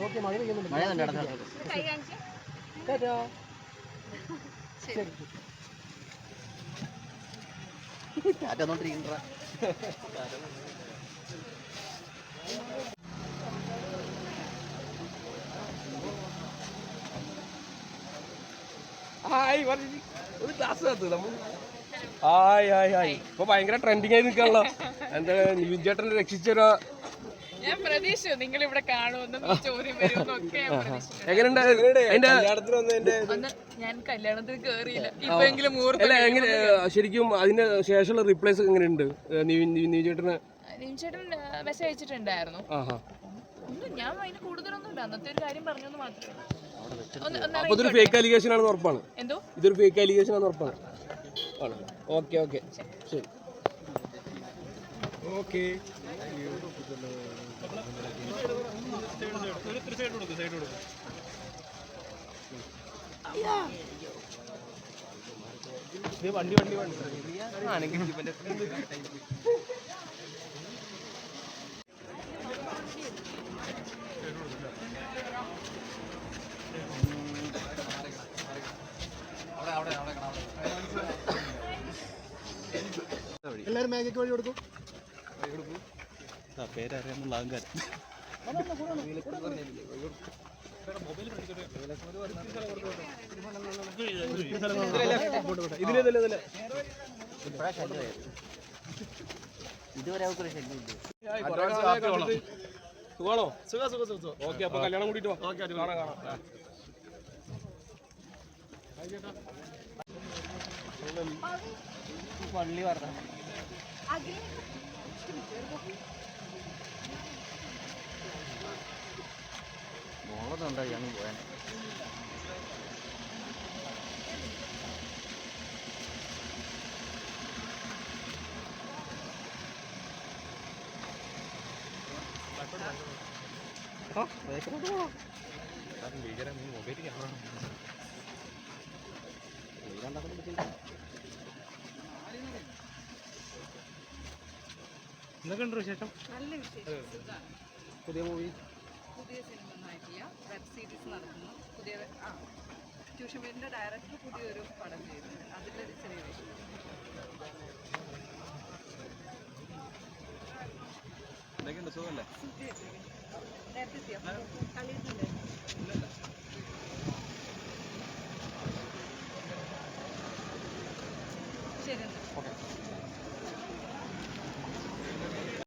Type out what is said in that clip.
Okay മഴ പെയ്യുന്നുണ്ട് മഴ തന്നെ നടന്നു ടാറ്റാ. ശരി. ടാറ്റ വന്നോണ്ടിരിക്കണ്ട ഹായ് പറഞ്ഞു ഒരു ക്ലാസ് കത്ത് നമ്മൾ ഹായ് ഹായ് ഹായ്. ഇപ്പൊ ഭയങ്കര ട്രെൻഡിങ് ആയി നിൽക്കാണല്ലോ എന്താ നിവിൻ ചേട്ടനെ രക്ഷിച്ചൊരു ഞാൻ പ്രതീക്ഷിച്ചു നിങ്ങൾ ഇവിടെ കാണുമെന്നും ചോദ്യം വരുമെന്നൊക്കെ ഞാൻ കല്യാണത്തിന് വന്നതിന്റെ ഞാൻ കല്യാണത്തിന് കേറിയില്ല. ഇപ്പെങ്കിലും ശരിക്കും അതിന് ശേഷമുള്ള റിപ്ലൈസ് എങ്ങനെയുണ്ട്? ചേട്ടന് ചേട്ടൻ മെസ്സേജ് അയച്ചിട്ടുണ്ടായിരുന്നു. ഞാൻ അതിന് കൂടുതലൊന്നും അന്നത്തെ ഒരു കാര്യം മാത്രമേ അപ്പൊ ഇതൊരു ഫേക്ക് അലിഗേഷൻ ആണെന്ന് ഉറപ്പാണ്. എന്തോ? ഇതൊരു ഫേക്ക് അലിഗേഷൻ ആണെന്ന് ഉറപ്പാണ്. Okay okay. ശരി. ഓക്കെ. വണ്ടി വണ്ടി വണ്ടി. എല്ലാരും മേഘയ്ക്ക് വഴി കൊടുക്കും. പേരറിയാമെന്നുള്ള അഹങ്കാരം ഇതുവരെ അവർക്ക് ശല്യമില്ല സുഖാണോ സുഖ സുഖ സുഖ ഓക്കെ അപ്പൊ കല്യാണം കൂട്ടിട്ട് വാ കാണാം കാണാം പള്ളി പറഞ്ഞ മോളൊന്നുണ്ടോ ഞങ്ങൾ പോയാൻ നല്ല വിശേഷം. പുതിയ മൂവി പുതിയ സിനിമ ആയിട്ടില്ല വെബ് സീരീസ് നടക്കുന്നു. പുതിയ ആ ട്യൂഷൻ വീടിന്റെ ഡയറക്ടർ പുതിയൊരു പടം ചെയ്യുന്നുണ്ട് അതിലൊരു ഒരു ചെറിയ വിഷയം. എന്തൊക്കെയുണ്ട്? സുഖമല്ലേ? നേരത്തെ എത്തിയോ?